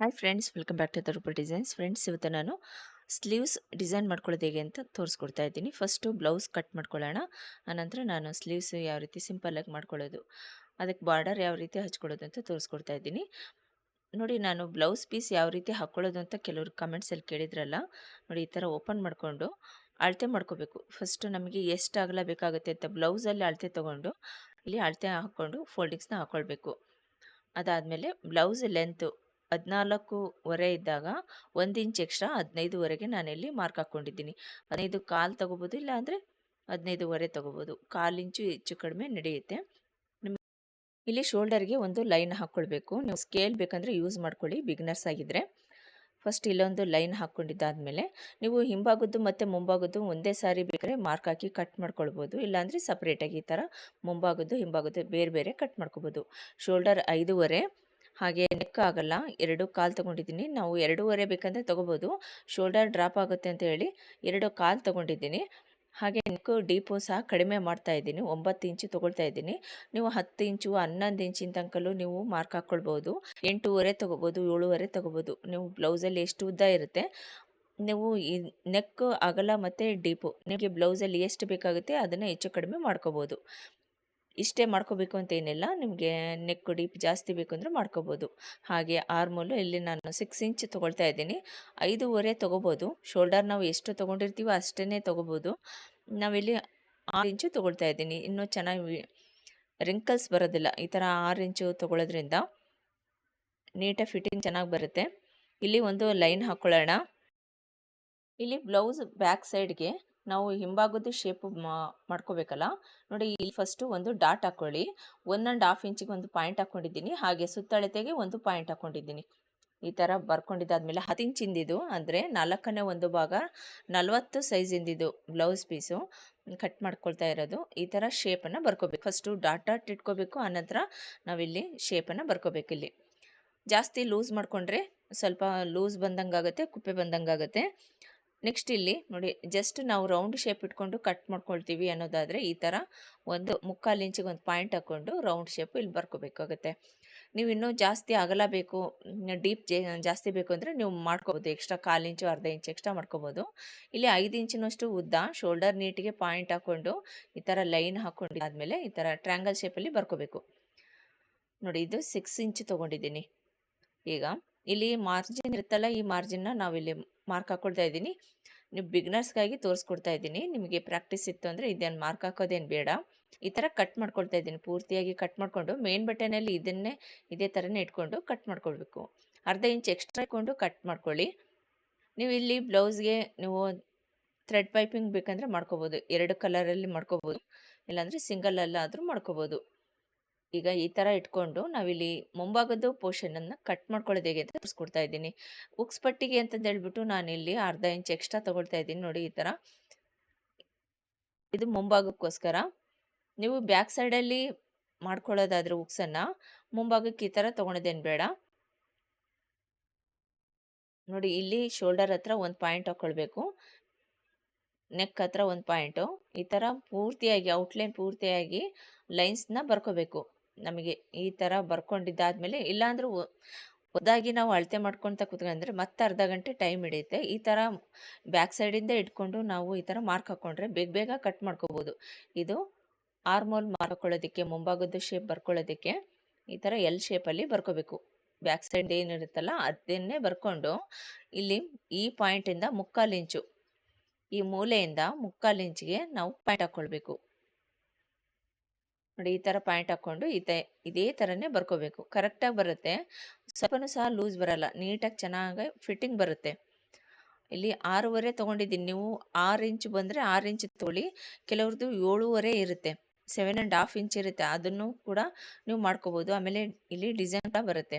Hi friends welcome back to the Rupar designs friends ಇವತ್ತು ನಾನು sleeves design ಮಾಡ್ಕೊಳ್ಳೋದು ಹೇಗೆ ಅಂತ ತೋರಿಸ್ಕೊಡ್ತಾ ಇದ್ದೀನಿ. ಫಸ್ಟು ಬ್ಲೌಸ್ ಕಟ್ ಮಾಡ್ಕೊಳ್ಳೋಣ. ಆನಂತರ ನಾನು ಸ್ಲೀವ್ಸ್ ಯಾವ ರೀತಿ ಸಿಂಪಲ್ಲಾಗಿ ಮಾಡ್ಕೊಳ್ಳೋದು, ಅದಕ್ಕೆ ಬಾರ್ಡರ್ ಯಾವ ರೀತಿ ಹಚ್ಕೊಳ್ಳೋದು ಅಂತ ತೋರಿಸ್ಕೊಡ್ತಾ ಇದ್ದೀನಿ. ನೋಡಿ, ನಾನು ಬ್ಲೌಸ್ ಪೀಸ್ ಯಾವ ರೀತಿ ಹಾಕ್ಕೊಳ್ಳೋದು ಅಂತ ಕೆಲವರು ಕಮೆಂಟ್ಸಲ್ಲಿ ಕೇಳಿದ್ರಲ್ಲ, ನೋಡಿ, ಈ ಥರ ಓಪನ್ ಮಾಡಿಕೊಂಡು ಅಳತೆ ಮಾಡ್ಕೋಬೇಕು. ಫಸ್ಟು ನಮಗೆ ಎಷ್ಟು ಅಗಲ ಬೇಕಾಗುತ್ತೆ ಅಂತ ಬ್ಲೌಸಲ್ಲಿ ಅಳತೆ ತೊಗೊಂಡು, ಇಲ್ಲಿ ಅಳತೆ ಹಾಕ್ಕೊಂಡು ಫೋಲ್ಡಿಂಗ್ಸ್ನ ಹಾಕ್ಕೊಳ್ಬೇಕು ಅದಾದಮೇಲೆ ಬ್ಲೌಸ್ ಲೆಂತು ಹದಿನಾಲ್ಕೂವರೆ ಇದ್ದಾಗ ಒಂದು ಇಂಚ್ ಎಕ್ಸ್ಟ್ರಾ ಹದಿನೈದುವರೆಗೆ ನಾನಿಲ್ಲಿ ಮಾರ್ಕ್ ಹಾಕ್ಕೊಂಡಿದ್ದೀನಿ. ಹದಿನೈದು ಕಾಲು ತೊಗೋಬೋದು ಇಲ್ಲ ಅಂದರೆ ಹದಿನೈದುವರೆ ತೊಗೋಬೋದು. ಕಾಲು ಇಂಚು ಹೆಚ್ಚು ಕಡಿಮೆ ನಡೆಯುತ್ತೆ. ಇಲ್ಲಿ ಶೋಲ್ಡರ್ಗೆ ಒಂದು ಲೈನ್ ಹಾಕ್ಕೊಳ್ಬೇಕು. ನೀವು ಸ್ಕೇಲ್ ಬೇಕಂದರೆ ಯೂಸ್ ಮಾಡ್ಕೊಳ್ಳಿ, ಬಿಗ್ನರ್ಸ್ ಆಗಿದ್ದರೆ ಫಸ್ಟ್ ಇಲ್ಲೊಂದು ಲೈನ್ ಹಾಕ್ಕೊಂಡಿದ್ದಾದಮೇಲೆ ನೀವು ಹಿಂಭಾಗದ್ದು ಮತ್ತು ಮುಂಭಾಗದ್ದು ಒಂದೇ ಸಾರಿ ಬೇಕಾದ್ರೆ ಮಾರ್ಕ್ ಹಾಕಿ ಕಟ್ ಮಾಡ್ಕೊಳ್ಬೋದು. ಇಲ್ಲಾಂದರೆ ಸಪ್ರೇಟಾಗಿ ಈ ಥರ ಮುಂಭಾಗದ್ದು ಹಿಂಭಾಗದ್ದು ಬೇರೆ ಬೇರೆ ಕಟ್ ಮಾಡ್ಕೊಬೋದು ಶೋಲ್ಡರ್ ಐದೂವರೆ ಹಾಗೆ ನೆಕ್ ಆಗಲ್ಲ, ಎರಡು ಕಾಲು ತೊಗೊಂಡಿದ್ದೀನಿ. ನಾವು ಎರಡೂವರೆ ಬೇಕಂದರೆ ತೊಗೋಬೋದು. ಶೋಲ್ಡರ್ ಡ್ರಾಪ್ ಆಗುತ್ತೆ ಅಂತ ಹೇಳಿ ಎರಡು ಕಾಲು ತೊಗೊಂಡಿದ್ದೀನಿ. ಹಾಗೆ ನೆಕ್ಕು ಡೀಪು ಸಹ ಕಡಿಮೆ ಮಾಡ್ತಾ ಇದ್ದೀನಿ. ಒಂಬತ್ತು ಇಂಚು ತೊಗೊಳ್ತಾ ಇದ್ದೀನಿ. ನೀವು ಹತ್ತು ಇಂಚು, ಹನ್ನೊಂದು ಇಂಚಿನ ತನಕಲ್ಲೂ ನೀವು ಮಾರ್ಕ್ ಹಾಕ್ಕೊಳ್ಬೋದು ಎಂಟೂವರೆ ತೊಗೋಬೋದು, ಏಳುವರೆ ತೊಗೋಬೋದು. ನೀವು ಬ್ಲೌಸಲ್ಲಿ ಎಷ್ಟು ಉದ್ದ ಇರುತ್ತೆ, ನೀವು ಈ ನೆಕ್ ಅಗಲ ಮತ್ತು ಡೀಪು ನಿಮಗೆ ಬ್ಲೌಸಲ್ಲಿ ಎಷ್ಟು ಬೇಕಾಗುತ್ತೆ, ಅದನ್ನು ಹೆಚ್ಚು ಕಡಿಮೆ ಮಾಡ್ಕೋಬೋದು. ಇಷ್ಟೇ ಮಾಡ್ಕೋಬೇಕು ಅಂತ ಏನಿಲ್ಲ. ನಿಮಗೆ ನೆಕ್ ಡೀಪ್ ಜಾಸ್ತಿ ಬೇಕು ಅಂದರೆ ಮಾಡ್ಕೋಬೋದು. ಹಾಗೆ ಆರ್ಮೋಲು ಇಲ್ಲಿ ನಾನು ಸಿಕ್ಸ್ ಇಂಚ್ ತೊಗೊಳ್ತಾ ಇದ್ದೀನಿ. ಐದೂವರೆ ತೊಗೋಬೋದು. ಶೋಲ್ಡರ್ ನಾವು ಎಷ್ಟು ತೊಗೊಂಡಿರ್ತೀವೋ ಅಷ್ಟೇ ತೊಗೋಬೋದು. ನಾವಿಲ್ಲಿ ಆರು ಇಂಚು ತೊಗೊಳ್ತಾ ಇದ್ದೀನಿ. ಇನ್ನೂ ಚೆನ್ನಾಗಿ ರಿಂಕಲ್ಸ್ ಬರೋದಿಲ್ಲ. ಈ ಥರ ಆರು ಇಂಚು ತೊಗೊಳೋದ್ರಿಂದ ನೀಟಾಗಿ ಫಿಟ್ಟಿಂಗ್ ಚೆನ್ನಾಗಿ ಬರುತ್ತೆ. ಇಲ್ಲಿ ಒಂದು ಲೈನ್ ಹಾಕ್ಕೊಳ್ಳೋಣ ಇಲ್ಲಿ ಬ್ಲೌಸ್ ಬ್ಯಾಕ್ ಸೈಡ್ಗೆ ನಾವು ಹಿಂಭಾಗದ ಶೇಪ್ ಮಾಡ್ಕೋಬೇಕಲ್ಲ? ನೋಡಿ ಇಲ್ಲಿ ಫಸ್ಟು ಒಂದು ಡಾಟ್ ಹಾಕ್ಕೊಳ್ಳಿ ಒನ್ ಆ್ಯಂಡ್ ಹಾಫ್ ಇಂಚಿಗೆ ಒಂದು ಪಾಯಿಂಟ್ ಹಾಕ್ಕೊಂಡಿದ್ದೀನಿ ಹಾಗೆ ಸುತ್ತಳತೆಗೆ ಒಂದು ಪಾಯಿಂಟ್ ಹಾಕ್ಕೊಂಡಿದ್ದೀನಿ ಈ ಥರ ಬರ್ಕೊಂಡಿದ್ದಾದಮೇಲೆ ಹತ್ತು ಇಂಚಿಂದಿದ್ದು ಅಂದರೆ ನಾಲ್ಕನೇ ಒಂದು ಭಾಗ ನಲವತ್ತು ಸೈಜಿಂದಿದು ಬ್ಲೌಸ್ ಪೀಸು ಕಟ್ ಮಾಡ್ಕೊಳ್ತಾ ಇರೋದು. ಈ ಥರ ಶೇಪನ್ನು ಬರ್ಕೋಬೇಕು. ಫಸ್ಟು ಡಾಟ್ ಡಾಟ್ ಇಟ್ಕೋಬೇಕು. ಆನಂತರ ನಾವಿಲ್ಲಿ ಶೇಪನ್ನು ಬರ್ಕೋಬೇಕು ಇಲ್ಲಿ. ಜಾಸ್ತಿ ಲೂಸ್ ಮಾಡಿಕೊಂಡ್ರೆ ಸ್ವಲ್ಪ ಲೂಸ್ ಬಂದಂಗೆ ಆಗುತ್ತೆ ಕುಪ್ಪೆ ಬಂದಂಗೆ ಆಗುತ್ತೆ ನೆಕ್ಸ್ಟ್ ಇಲ್ಲಿ ನೋಡಿ ಜಸ್ಟ್ ನಾವು ರೌಂಡ್ ಶೇಪ್ ಇಟ್ಕೊಂಡು ಕಟ್ ಮಾಡ್ಕೊಳ್ತೀವಿ ಅನ್ನೋದಾದರೆ ಈ ಥರ ಒಂದು ಮುಕ್ಕಾಲು ಇಂಚಿಗೆ ಒಂದು ಪಾಯಿಂಟ್ ಹಾಕ್ಕೊಂಡು ರೌಂಡ್ ಶೇಪ್ ಇಲ್ಲಿ ಬರ್ಕೋಬೇಕಾಗುತ್ತೆ. ನೀವು ಇನ್ನೂ ಜಾಸ್ತಿ ಅಗಲ ಬೇಕು ಡೀಪ್ ಜಾಸ್ತಿ ಬೇಕು ಅಂದರೆ ನೀವು ಮಾಡ್ಕೋಬೋದು ಎಕ್ಸ್ಟ್ರಾ ಕಾಲು ಇಂಚು, ಅರ್ಧ ಇಂಚು ಎಕ್ಸ್ಟ್ರಾ ಮಾಡ್ಕೋಬೋದು. ಇಲ್ಲಿ ಐದು ಇಂಚಿನಷ್ಟು ಉದ್ದ ಶೋಲ್ಡರ್ ನೀಟಿಗೆ ಪಾಯಿಂಟ್ ಹಾಕ್ಕೊಂಡು ಈ ಥರ ಲೈನ್ ಹಾಕ್ಕೊಂಡು ಆದಮೇಲೆ ಈ ಥರ ಟ್ರ್ಯಾಂಗಲ್ ಶೇಪಲ್ಲಿ ಬರ್ಕೋಬೇಕು. ನೋಡಿ, ಇದು ಸಿಕ್ಸ್ ಇಂಚ್ ತೊಗೊಂಡಿದ್ದೀನಿ. ಈಗ ಇಲ್ಲಿ ಮಾರ್ಜಿನ್ ಇರುತ್ತಲ್ಲ, ಈ ಮಾರ್ಜಿನ್ನ ನಾವಿಲ್ಲಿ ಮಾರ್ಕ್ ಹಾಕೊಳ್ತಾ ಇದ್ದೀನಿ. ನೀವು ಬಿಗ್ನರ್ಸ್ಗಾಗಿ ತೋರಿಸ್ಕೊಡ್ತಾ ಇದ್ದೀನಿ. ನಿಮಗೆ ಪ್ರಾಕ್ಟೀಸ್ ಇತ್ತು ಅಂದರೆ ಇದನ್ನು ಮಾರ್ಕ್ ಹಾಕೋದೇನು ಬೇಡ. ಈ ಥರ ಕಟ್ ಮಾಡ್ಕೊಳ್ತಾ ಇದ್ದೀನಿ. ಪೂರ್ತಿಯಾಗಿ ಕಟ್ ಮಾಡಿಕೊಂಡು ಮೇನ್ ಬಟನಲ್ಲಿ ಇದನ್ನೇ, ಇದೇ ಥರನೇ ಇಟ್ಕೊಂಡು ಕಟ್ ಮಾಡ್ಕೊಳ್ಬೇಕು. ಅರ್ಧ ಇಂಚ್ ಎಕ್ಸ್ಟ್ರಾ ಇಟ್ಕೊಂಡು ಕಟ್ ಮಾಡ್ಕೊಳ್ಳಿ. ನೀವು ಇಲ್ಲಿ ಬ್ಲೌಸ್ಗೆ ನೀವು ಥ್ರೆಡ್ ಪೈಪಿಂಗ್ ಬೇಕಂದರೆ ಮಾಡ್ಕೋಬೋದು. ಎರಡು ಕಲರಲ್ಲಿ ಮಾಡ್ಕೋಬೋದು. ಇಲ್ಲಾಂದರೆ ಸಿಂಗಲಲ್ಲಾದರೂ ಮಾಡ್ಕೋಬೋದು. ಈಗ ಈ ಥರ ಇಟ್ಕೊಂಡು ನಾವಿಲ್ಲಿ ಮುಂಭಾಗದ ಪೋರ್ಷನನ್ನು ಕಟ್ ಮಾಡ್ಕೊಳ್ಳೋದು ಹೇಗೆ ಅಂತ ತೋರಿಸ್ಕೊಡ್ತಾ ಇದ್ದೀನಿ. ಉಕ್ಸ್ ಪಟ್ಟಿಗೆ ಅಂತಂದು ಹೇಳ್ಬಿಟ್ಟು ನಾನಿಲ್ಲಿ ಅರ್ಧ ಇಂಚ್ ಎಕ್ಸ್ಟ್ರಾ ತೊಗೊಳ್ತಾ ಇದ್ದೀನಿ ನೋಡಿ ಈ ಥರ ಇದು ಮುಂಭಾಗಕ್ಕೋಸ್ಕರ. ನೀವು ಬ್ಯಾಕ್ ಸೈಡಲ್ಲಿ ಮಾಡ್ಕೊಳ್ಳೋದಾದ್ರೆ ಉಕ್ಸನ್ನು ಮುಂಭಾಗಕ್ಕೆ ಈ ಥರ ತೊಗೊಳೋದೇನು ಬೇಡ. ನೋಡಿ ಇಲ್ಲಿ ಶೋಲ್ಡರ್ ಹತ್ರ ಒಂದು ಪಾಯಿಂಟ್ ಹಾಕ್ಕೊಳ್ಬೇಕು ನೆಕ್ ಹತ್ರ ಒಂದು ಪಾಯಿಂಟು. ಈ ಥರ ಪೂರ್ತಿಯಾಗಿ ಔಟ್ಲೈನ್ ಪೂರ್ತಿಯಾಗಿ ಲೈನ್ಸ್ನ ಬರ್ಕೋಬೇಕು. ನಮಗೆ ಈ ಥರ ಬರ್ಕೊಂಡಿದ್ದಾದಮೇಲೆ ಇಲ್ಲಾಂದ್ರೆ ಒದಾಗಿ ನಾವು ಅಳತೆ ಮಾಡ್ಕೊತ ಕೂತ್ಕೊಂಡ್ರೆ ಮತ್ತೆ ಅರ್ಧ ಗಂಟೆ ಟೈಮ್ ಹಿಡಿಯುತ್ತೆ. ಈ ಥರ ಬ್ಯಾಕ್ ಸೈಡಿಂದ ಇಟ್ಕೊಂಡು ನಾವು ಈ ಥರ ಮಾರ್ಕ್ ಹಾಕ್ಕೊಂಡ್ರೆ ಬೇಗ ಬೇಗ ಕಟ್ ಮಾಡ್ಕೋಬೋದು. ಇದು ಆರ್ಮೋಲ್ ಮಾರ್ಕೊಳ್ಳೋದಕ್ಕೆ ಮುಂಭಾಗದ ಶೇಪ್ ಬರ್ಕೊಳ್ಳೋದಕ್ಕೆ ಈ ಥರ ಎಲ್ ಶೇಪಲ್ಲಿ ಬರ್ಕೋಬೇಕು. ಬ್ಯಾಕ್ ಸೈಡ್ ಏನಿರುತ್ತಲ್ಲ ಅದನ್ನೇ ಬರ್ಕೊಂಡು ಇಲ್ಲಿ ಈ ಪಾಯಿಂಟಿಂದ ಮುಕ್ಕಾಲು ಇಂಚು ಈ ಮೂಲೆಯಿಂದ ಮುಕ್ಕಾಲು ಇಂಚಿಗೆ ನಾವು ಪಾಯಿಂಟ್ ಹಾಕ್ಕೊಳ್ಬೇಕು ನೋಡಿ ಈ ಥರ ಪಾಯಿಂಟ್ ಹಾಕ್ಕೊಂಡು ಇದೇ ಇದೇ ಥರನೇ ಬರ್ಕೋಬೇಕು. ಕರೆಕ್ಟಾಗಿ ಬರುತ್ತೆ. ಸ್ವಲ್ಪನೂ ಸಹ ಲೂಸ್ ಬರಲ್ಲ. ನೀಟಾಗಿ ಚೆನ್ನಾಗಿ ಫಿಟ್ಟಿಂಗ್ ಬರುತ್ತೆ. ಇಲ್ಲಿ ಆರೂವರೆ ತೊಗೊಂಡಿದ್ದೀನಿ. ನೀವು ಆರು ಇಂಚ್ ಬಂದರೆ ಆರು ಇಂಚ್ ತೊಳಿ ಕೆಲವ್ರದ್ದು ಏಳೂವರೆ ಇರುತ್ತೆ. ಸೆವೆನ್ ಆ್ಯಂಡ್ ಹಾಫ್ ಇಂಚ್ ಇರುತ್ತೆ. ಅದನ್ನು ಕೂಡ ನೀವು ಮಾಡ್ಕೋಬೋದು. ಆಮೇಲೆ ಇಲ್ಲಿ ಡಿಸೈನ್ ಕೂಡ ಬರುತ್ತೆ.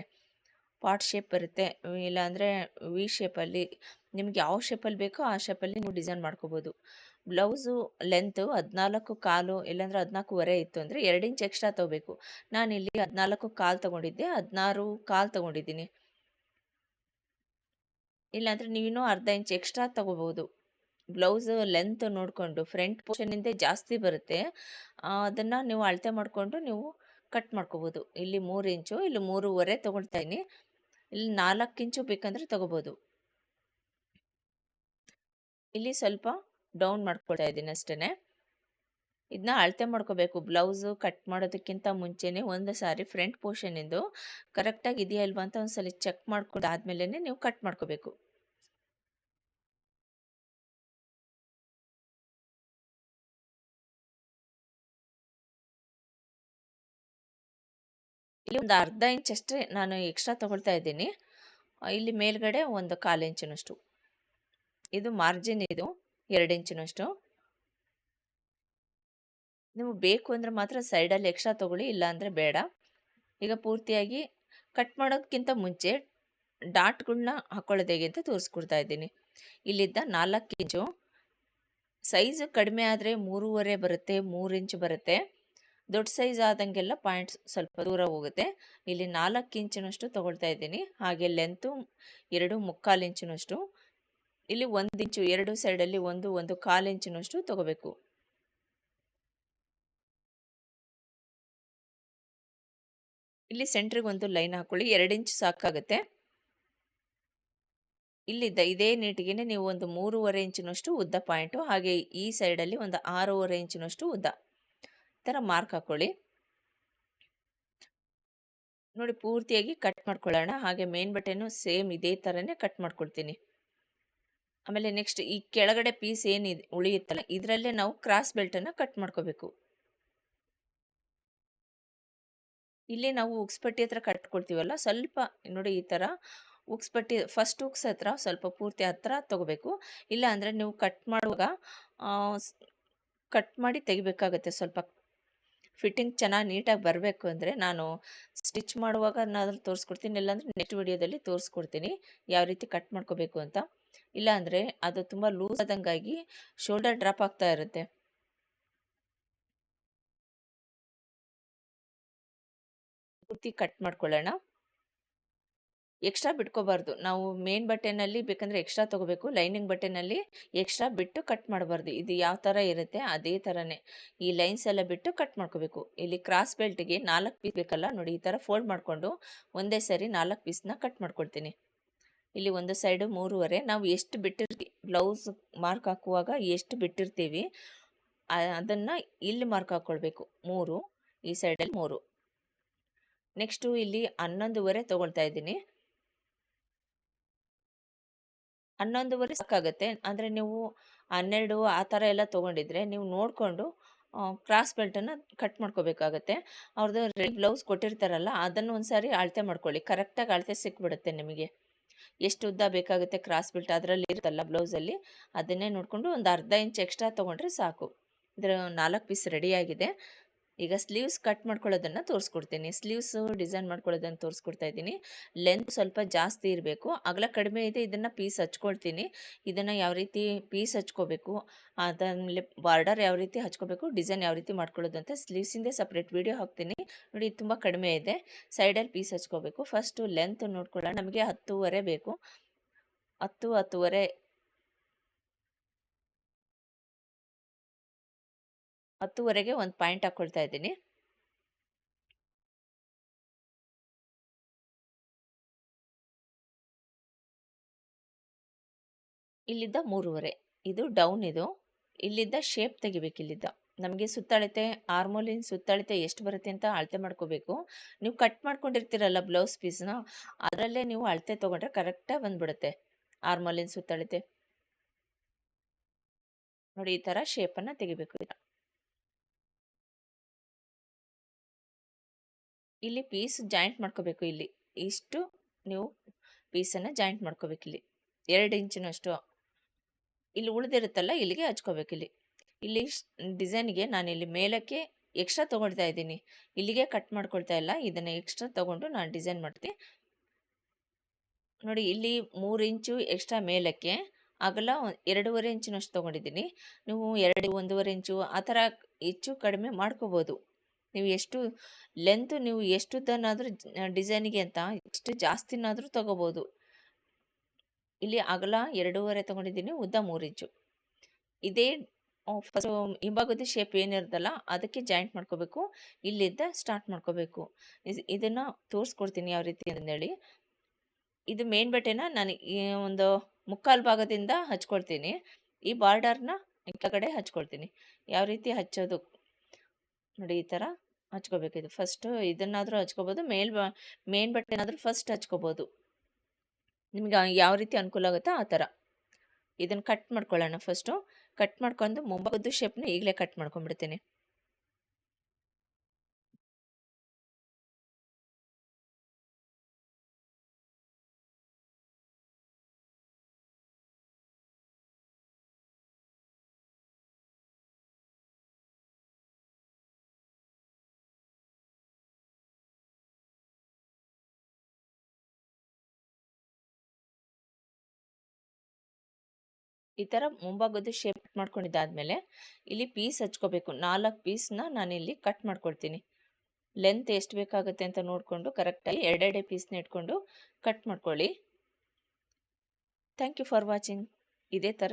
ಪಾಟ್ ಶೇಪ್ ಬರುತ್ತೆ. ಇಲ್ಲಾಂದರೆ ವಿ ಶೇಪಲ್ಲಿ ನಿಮ್ಗೆ ಯಾವ ಶೇಪಲ್ಲಿ ಬೇಕೋ ಆ ಶೇಪಲ್ಲಿ ನೀವು ಡಿಸೈನ್ ಮಾಡ್ಕೋಬೋದು. ಬ್ಲೌಸು ಲೆಂತು ಹದಿನಾಲ್ಕು ಕಾಲು ಇಲ್ಲಾಂದ್ರೆ ಹದಿನಾಲ್ಕೂವರೆ ಇತ್ತು ಅಂದರೆ ಎರಡು ಇಂಚ್ ಎಕ್ಸ್ಟ್ರಾ ತೊಗೋಬೇಕು. ಇಲ್ಲಿ ಹದಿನಾಲ್ಕು ಕಾಲು ತೊಗೊಂಡಿದ್ದೆ, ಹದಿನಾರು ಕಾಲು ತೊಗೊಂಡಿದ್ದೀನಿ. ಇಲ್ಲಾಂದರೆ ನೀವಿನ್ನೂ ಅರ್ಧ ಇಂಚ್ ಎಕ್ಸ್ಟ್ರಾ ತೊಗೋಬೋದು. ಬ್ಲೌಸ್ ಲೆಂತ್ ನೋಡಿಕೊಂಡು ಫ್ರಂಟ್ ಪೋರ್ಷನಿಂದ ಜಾಸ್ತಿ ಬರುತ್ತೆ. ಅದನ್ನು ನೀವು ಅಳತೆ ಮಾಡಿಕೊಂಡು ನೀವು ಕಟ್ ಮಾಡ್ಕೋಬೋದು. ಇಲ್ಲಿ ಮೂರು ಇಂಚು, ಇಲ್ಲಿ ಮೂರುವರೆ ತೊಗೊಳ್ತಾ ಇದ್ದೀನಿ. ಇಲ್ಲಿ ನಾಲ್ಕು ಇಂಚು ಬೇಕಂದ್ರೆ ತೊಗೋಬೋದು. ಇಲ್ಲಿ ಸ್ವಲ್ಪ ಡೌನ್ ಮಾಡ್ಕೊಳ್ತಾ ಇದ್ದೀನಿ ಅಷ್ಟೇ ಇದನ್ನ ಅಳತೆ ಮಾಡ್ಕೋಬೇಕು. ಬ್ಲೌಸು ಕಟ್ ಮಾಡೋದಕ್ಕಿಂತ ಮುಂಚೆನೇ ಒಂದು ಸಾರಿ ಫ್ರಂಟ್ ಪೋರ್ಷನಿಂದು ಕರೆಕ್ಟಾಗಿ ಇದೆಯಾ ಇಲ್ವಾ ಅಂತ ಒಂದ್ಸಲ ಚೆಕ್ ಮಾಡ್ಕೊಂಡು ಆದಮೇಲೆ ನೀವು ಕಟ್ ಮಾಡ್ಕೋಬೇಕು. ಇಲ್ಲಿ ಒಂದು ಅರ್ಧ ಇಂಚ್ ಅಷ್ಟೇ ನಾನು ಎಕ್ಸ್ಟ್ರಾ ತಗೊಳ್ತಾ ಇದ್ದೀನಿ. ಇಲ್ಲಿ ಮೇಲ್ಗಡೆ ಒಂದು ಕಾಲು ಇಂಚಿನಷ್ಟು ಇದು ಮಾರ್ಜಿನ್ ಇದು. ಎರಡು ಇಂಚಿನಷ್ಟು. ನೀವು ಬೇಕು ಅಂದರೆ ಮಾತ್ರ ಸೈಡಲ್ಲಿ ಎಕ್ಸ್ಟ್ರಾ ತೊಗೊಳ್ಳಿ, ಇಲ್ಲಾಂದರೆ ಬೇಡ. ಈಗ ಪೂರ್ತಿಯಾಗಿ ಕಟ್ ಮಾಡೋದಕ್ಕಿಂತ ಮುಂಚೆ ಡಾಟ್ಗಳನ್ನ ಹಾಕ್ಕೊಳ್ಳೋದು ಹೇಗೆ ಅಂತ ತೋರಿಸ್ಕೊಡ್ತಾ ಇದ್ದೀನಿ. ಇಲ್ಲಿದ್ದ ನಾಲ್ಕು ಇಂಚು. ಸೈಜ್ ಕಡಿಮೆ ಆದರೆ ಮೂರುವರೆ ಬರುತ್ತೆ, ಮೂರು ಇಂಚು ಬರುತ್ತೆ. ದೊಡ್ಡ ಸೈಜ್ ಆದಂಗೆಲ್ಲ ಪಾಯಿಂಟ್ಸ್ ಸ್ವಲ್ಪ ದೂರ ಹೋಗುತ್ತೆ. ಇಲ್ಲಿ ನಾಲ್ಕು ಇಂಚಿನಷ್ಟು ತೊಗೊಳ್ತಾ ಇದ್ದೀನಿ. ಹಾಗೆ ಲೆಂತು ಎರಡು ಮುಕ್ಕಾಲು ಇಂಚಿನಷ್ಟು. ಇಲ್ಲಿ ಒಂದು ಇಂಚು, ಎರಡು ಸೈಡಲ್ಲಿ ಒಂದು ಒಂದು ಕಾಲು ಇಂಚಿನಷ್ಟು ತಗೋಬೇಕು. ಇಲ್ಲಿ ಸೆಂಟ್ರಿಗೆ ಒಂದು ಲೈನ್ ಹಾಕೊಳ್ಳಿ, ಎರಡು ಇಂಚು ಸಾಕಾಗುತ್ತೆ. ಇಲ್ಲಿದ್ದ ಇದೇ ನೀಟಿಗೆ ನೀವು ಒಂದು ಮೂರುವರೆ ಇಂಚಿನಷ್ಟು ಉದ್ದ ಪಾಯಿಂಟು ಹಾಗೆ ಈ ಸೈಡಲ್ಲಿ ಒಂದು ಆರೂವರೆ ಇಂಚಿನಷ್ಟು ಉದ್ದ. ಥರ ಮಾರ್ಕ್ ಹಾಕೊಳ್ಳಿ. ನೋಡಿ, ಪೂರ್ತಿಯಾಗಿ ಕಟ್ ಮಾಡ್ಕೊಳ್ಳೋಣ. ಹಾಗೆ ಮೇನ್ ಬಟ್ಟೆನೂ ಸೇಮ್ ಇದೇ ಥರನೇ ಕಟ್ ಮಾಡ್ಕೊಳ್ತೀನಿ ಆಮೇಲೆ ನೆಕ್ಸ್ಟ್ ಈ ಕೆಳಗಡೆ ಪೀಸ್ ಏನಿದೆ, ಉಳಿಯುತ್ತಲ್ಲ, ಇದರಲ್ಲೇ ನಾವು ಕ್ರಾಸ್ ಬೆಲ್ಟನ್ನು ಕಟ್ ಮಾಡ್ಕೋಬೇಕು. ಇಲ್ಲಿ ನಾವು ಉಕ್ಸ್ಪಟ್ಟಿ ಹತ್ರ ಕಟ್ಕೊಳ್ತೀವಲ್ಲ, ಸ್ವಲ್ಪ ನೋಡಿ ಈ ಥರ ಉಕ್ಸ್ಪಟ್ಟಿ ಫಸ್ಟ್ ಉಕ್ಸ್ ಹತ್ರ ಸ್ವಲ್ಪ ಪೂರ್ತಿ ಹತ್ರ ತೊಗೋಬೇಕು. ಇಲ್ಲ ಅಂದರೆ ನೀವು ಕಟ್ ಮಾಡುವಾಗ ಕಟ್ ಮಾಡಿ ತೆಗಿಬೇಕಾಗತ್ತೆ ಸ್ವಲ್ಪ. ಫಿಟ್ಟಿಂಗ್ ಚೆನ್ನಾಗಿ ನೀಟಾಗಿ ಬರಬೇಕು ಅಂದರೆ ನಾನು ಸ್ಟಿಚ್ ಮಾಡುವಾಗ ನಾನು ತೋರಿಸ್ಕೊಡ್ತೀನಿ, ಇಲ್ಲಾಂದರೆ ನೆಕ್ಸ್ಟ್ ವಿಡಿಯೋದಲ್ಲಿ ತೋರಿಸ್ಕೊಡ್ತೀನಿ, ಯಾವ ರೀತಿ ಕಟ್ ಮಾಡ್ಕೋಬೇಕು ಅಂತ. ಇಲ್ಲಾಂದರೆ ಅದು ತುಂಬ ಲೂಸ್ ಆದಂಗಾಗಿ ಶೋಲ್ಡರ್ ಡ್ರಾಪ್ ಆಗ್ತಾ ಇರುತ್ತೆ. ಪೂರ್ತಿ ಕಟ್ ಮಾಡ್ಕೊಳ್ಳೋಣ. ಎಕ್ಸ್ಟ್ರಾ ಬಿಟ್ಕೋಬಾರ್ದು. ನಾವು ಮೇನ್ ಬಟ್ಟೆನಲ್ಲಿ ಬೇಕಂದ್ರೆ ಎಕ್ಸ್ಟ್ರಾ ತೊಗೋಬೇಕು. ಲೈನಿಂಗ್ ಬಟ್ಟೆನಲ್ಲಿ ಎಕ್ಸ್ಟ್ರಾ ಬಿಟ್ಟು ಕಟ್ ಮಾಡಬಾರ್ದು. ಇದು ಯಾವ ಥರ ಇರುತ್ತೆ ಅದೇ ಥರನೇ ಈ ಲೈನ್ಸ್ ಎಲ್ಲ ಬಿಟ್ಟು ಕಟ್ ಮಾಡ್ಕೋಬೇಕು. ಇಲ್ಲಿ ಕ್ರಾಸ್ ಬೆಲ್ಟ್ಗೆ ನಾಲ್ಕು ಪೀಸ್ ಬೇಕಲ್ಲ ನೋಡಿ ಈ ಥರ ಫೋಲ್ಡ್ ಮಾಡಿಕೊಂಡು ಒಂದೇ ಸರಿ ನಾಲ್ಕು ಪೀಸ್ನ ಕಟ್ ಮಾಡ್ಕೊಳ್ತೀನಿ. ಇಲ್ಲಿ ಒಂದು ಸೈಡು ಮೂರುವರೆ. ನಾವು ಎಷ್ಟು ಬಿಟ್ಟಿರ್ತೀವಿ? ಬ್ಲೌಸ್ ಮಾರ್ಕ್ ಹಾಕುವಾಗ ಎಷ್ಟು ಬಿಟ್ಟಿರ್ತೀವಿ? ಅದನ್ನು ಇಲ್ಲಿ ಮಾರ್ಕ್ ಹಾಕ್ಕೊಳ್ಬೇಕು ಮೂರು. ಈ ಸೈಡಲ್ಲಿ ಮೂರು. ನೆಕ್ಸ್ಟು ಇಲ್ಲಿ ಹನ್ನೊಂದುವರೆ ತೊಗೊಳ್ತಾ ಇದ್ದೀನಿ. ಹನ್ನೊಂದುವರೆ ಸಾಕಾಗುತ್ತೆ. ಅಂದರೆ ನೀವು ಹನ್ನೆರಡು ಆ ಥರ ಎಲ್ಲ ತೊಗೊಂಡಿದ್ರೆ ನೀವು ನೋಡಿಕೊಂಡು ಕ್ರಾಸ್ ಬೆಲ್ಟನ್ನು ಕಟ್ ಮಾಡ್ಕೋಬೇಕಾಗತ್ತೆ. ಅವ್ರದ್ದು ರೆಡ್ ಬ್ಲೌಸ್ ಕೊಟ್ಟಿರ್ತಾರಲ್ಲ, ಅದನ್ನು ಒಂದು ಸಾರಿ ಅಳತೆ ಮಾಡ್ಕೊಳ್ಳಿ. ಕರೆಕ್ಟಾಗಿ ಅಳತೆ ಸಿಕ್ಬಿಡುತ್ತೆ ನಿಮಗೆ. ಎಷ್ಟು ಉದ್ದ ಬೇಕಾಗುತ್ತೆ ಕ್ರಾಸ್ ಬಿಲ್ಟ್ ಅದರಲ್ಲಿ ಇರುತ್ತಲ್ಲ ಬ್ಲೌಸಲ್ಲಿ ಅದನ್ನೇ ನೋಡಿಕೊಂಡು ಒಂದು ಅರ್ಧ ಇಂಚ್ ಎಕ್ಸ್ಟ್ರಾ ತೊಗೊಂಡ್ರೆ ಸಾಕು. ಇದರ ನಾಲ್ಕು ಪೀಸ್ ರೆಡಿಯಾಗಿದೆ ಈಗ ಸ್ಲೀವ್ಸ್ ಕಟ್ ಮಾಡ್ಕೊಳ್ಳೋದನ್ನು ತೋರಿಸ್ಕೊಡ್ತೀನಿ. ಸ್ಲೀವ್ಸು ಡಿಸೈನ್ ಮಾಡ್ಕೊಳ್ಳೋದನ್ನು ತೋರಿಸ್ಕೊಡ್ತಾ ಇದ್ದೀನಿ. ಲೆಂತ್ ಸ್ವಲ್ಪ ಜಾಸ್ತಿ ಇರಬೇಕು. ಅಗಲ ಕಡಿಮೆ ಇದೆ, ಇದನ್ನು ಪೀಸ್ ಹಚ್ಕೊಳ್ತೀನಿ. ಇದನ್ನು ಯಾವ ರೀತಿ ಪೀಸ್ ಹಚ್ಕೋಬೇಕು, ಅದಾದಮೇಲೆ ಬಾರ್ಡರ್ ಯಾವ ರೀತಿ ಹಚ್ಕೋಬೇಕು ಡಿಸೈನ್ ಯಾವ ರೀತಿ ಮಾಡ್ಕೊಳ್ಳೋದು ಅಂತ ಸ್ಲೀವ್ಸಿಂದೇ ಸಪ್ರೇಟ್ ವೀಡಿಯೋ ಹಾಕ್ತೀನಿ. ನೋಡಿ ತುಂಬ ಕಡಿಮೆ ಇದೆ. ಸೈಡಲ್ಲಿ ಪೀಸ್ ಹಚ್ಕೋಬೇಕು. ಫಸ್ಟು ಲೆಂತ್ ನೋಡ್ಕೊಳ್ಳೋಣ. ನಮಗೆ ಹತ್ತೂವರೆ ಬೇಕು. ಹತ್ತು, ಹತ್ತುವರೆ ಹತ್ತುವರೆಗೆ ಒಂದು ಪಾಯಿಂಟ್ ಹಾಕ್ಕೊಳ್ತಾ ಇದ್ದೀನಿ. ಇಲ್ಲಿದ್ದ ಮೂರುವರೆ. ಇದು ಡೌನ್ ಇದು. ಇಲ್ಲಿದ್ದ ಶೇಪ್ ತೆಗಿಬೇಕು ಇಲ್ಲಿದ್ದ. ನಮಗೆ ಸುತ್ತಳತೆ ಆರ್ಮೋಲಿನ್ ಸುತ್ತಳತೆ ಎಷ್ಟು ಬರುತ್ತೆ ಅಂತ ಅಳತೆ ಮಾಡ್ಕೋಬೇಕು. ನೀವು ಕಟ್ ಮಾಡ್ಕೊಂಡಿರ್ತೀರಲ್ಲ ಬ್ಲೌಸ್ ಪೀಸ್ನ, ಅದರಲ್ಲೇ ನೀವು ಅಳತೆ ತೊಗೊಂಡ್ರೆ ಕರೆಕ್ಟಾಗಿ ಬಂದ್ಬಿಡುತ್ತೆ ಆರ್ಮೋಲಿನ್ ಸುತ್ತಳತೆ. ನೋಡಿ ಈ ಥರ ಶೇಪನ್ನು ತೆಗಿಬೇಕು ಇಲ್ಲಿ ಪೀಸ್ ಜಾಯಿಂಟ್ ಮಾಡ್ಕೋಬೇಕು ಇಲ್ಲಿ. ಇಷ್ಟು ನೀವು ಪೀಸನ್ನು ಜಾಯಿಂಟ್ ಮಾಡ್ಕೋಬೇಕು ಇಲ್ಲಿ. ಎರಡು ಇಂಚಿನಷ್ಟು. ಇಲ್ಲಿ ಉಳಿದಿರುತ್ತಲ್ಲ, ಇಲ್ಲಿಗೆ ಹಚ್ಕೋಬೇಕು ಇಲ್ಲಿ. ಇಲ್ಲಿ ಡಿಸೈನ್ಗೆ ನಾನು ಇಲ್ಲಿ ಮೇಲಕ್ಕೆ ಎಕ್ಸ್ಟ್ರಾ ತೊಗೊಳ್ತಾ ಇದ್ದೀನಿ. ಇಲ್ಲಿಗೆ ಕಟ್ ಮಾಡ್ಕೊಳ್ತಾ ಇಲ್ಲ. ಇದನ್ನು ಎಕ್ಸ್ಟ್ರಾ ತೊಗೊಂಡು ನಾನು ಡಿಸೈನ್ ಮಾಡ್ತೀನಿ. ನೋಡಿ, ಇಲ್ಲಿ ಮೂರು ಇಂಚು ಎಕ್ಸ್ಟ್ರಾ ಮೇಲಕ್ಕೆ ಅಗಲ ಎರಡೂವರೆ ಇಂಚಿನಷ್ಟು ತೊಗೊಂಡಿದ್ದೀನಿ. ನೀವು ಎರಡು, ಒಂದೂವರೆ ಇಂಚು ಆ ಥರ ಹೆಚ್ಚು ಕಡಿಮೆ ಮಾಡ್ಕೋಬೋದು. ನೀವು ಎಷ್ಟು ಲೆಂತ್ ನೀವು ಎಷ್ಟು ಉದ್ದನಾದರೂ ಡಿಸೈನಿಗೆ ಅಂತ ಎಷ್ಟು ಜಾಸ್ತಿನಾದರೂ ತಗೋಬೋದು. ಇಲ್ಲಿ ಅಗಲ ಎರಡೂವರೆ ತೊಗೊಂಡಿದ್ದೀನಿ, ಉದ್ದ ಮೂರು ಇಂಚು ಇದೇ ಫಸ್ಟ್ ಹಿಂಭಾಗದ ಶೇಪ್ ಏನಿರುತ್ತಲ್ಲ, ಅದಕ್ಕೆ ಜಾಯಿಂಟ್ ಮಾಡ್ಕೋಬೇಕು. ಇಲ್ಲಿಂದ ಸ್ಟಾರ್ಟ್ ಮಾಡ್ಕೋಬೇಕು. ಇದನ್ನು ತೋರಿಸ್ಕೊಡ್ತೀನಿ ಯಾವ ರೀತಿ ಅಂತೇಳಿ ಇದು ಮೇನ್ ಬಟ್ಟೆನ ನಾನು ಒಂದು ಮುಕ್ಕಾಲು ಭಾಗದಿಂದ ಹಚ್ಕೊಳ್ತೀನಿ ಈ ಬಾರ್ಡರ್ನ ಕೆಳಗಡೆ ಹಚ್ಕೊಳ್ತೀನಿ ಯಾವ ರೀತಿ ಹಚ್ಚೋದು? ನೋಡಿ ಈ ಥರ. ಹಚ್ಕೋಬೇಕಿದು. ಫಸ್ಟು ಇದನ್ನಾದರೂ ಹಚ್ಕೋಬೋದು, ಮೇಲ್ ಬ, ಮೇನ್ ಬಟ್ಟೆನಾದರೂ ಫಸ್ಟ್ ಹಚ್ಕೋಬೋದು. ನಿಮ್ಗೆ ಯಾವ ರೀತಿ ಅನುಕೂಲ ಆಗುತ್ತೋ ಆ ಥರ. ಇದನ್ನು ಕಟ್ ಮಾಡ್ಕೊಳ್ಳೋಣ ಫಸ್ಟು ಕಟ್ ಮಾಡ್ಕೊಂಡು ಮುಂಬದ್ದು ಶೇಪ್ನ ಈಗಲೇ ಕಟ್ ಮಾಡ್ಕೊಂಡ್ಬಿಡ್ತೀನಿ. ಈ ಥರ ಮುಂಭಾಗದ ಶೇಪ್ ಮಾಡ್ಕೊಂಡಿದ್ದಾದಮೇಲೆ ಇಲ್ಲಿ ಪೀಸ್ ಹಚ್ಕೋಬೇಕು. ನಾಲ್ಕು ಪೀಸ್ನ ಇಲ್ಲಿ ಕಟ್ ಮಾಡ್ಕೊಳ್ತೀನಿ. ಲೆಂತ್ ಎಷ್ಟು ಬೇಕಾಗುತ್ತೆ ಅಂತ ನೋಡಿಕೊಂಡು ಕರೆಕ್ಟಾಗಿ ಎರಡೆರಡೆ ಪೀಸ್ನ ಇಟ್ಕೊಂಡು ಕಟ್ ಮಾಡ್ಕೊಳ್ಳಿ. ಥ್ಯಾಂಕ್ ಯು ಫಾರ್ ವಾಚಿಂಗ್ ಇದೇ ಥರ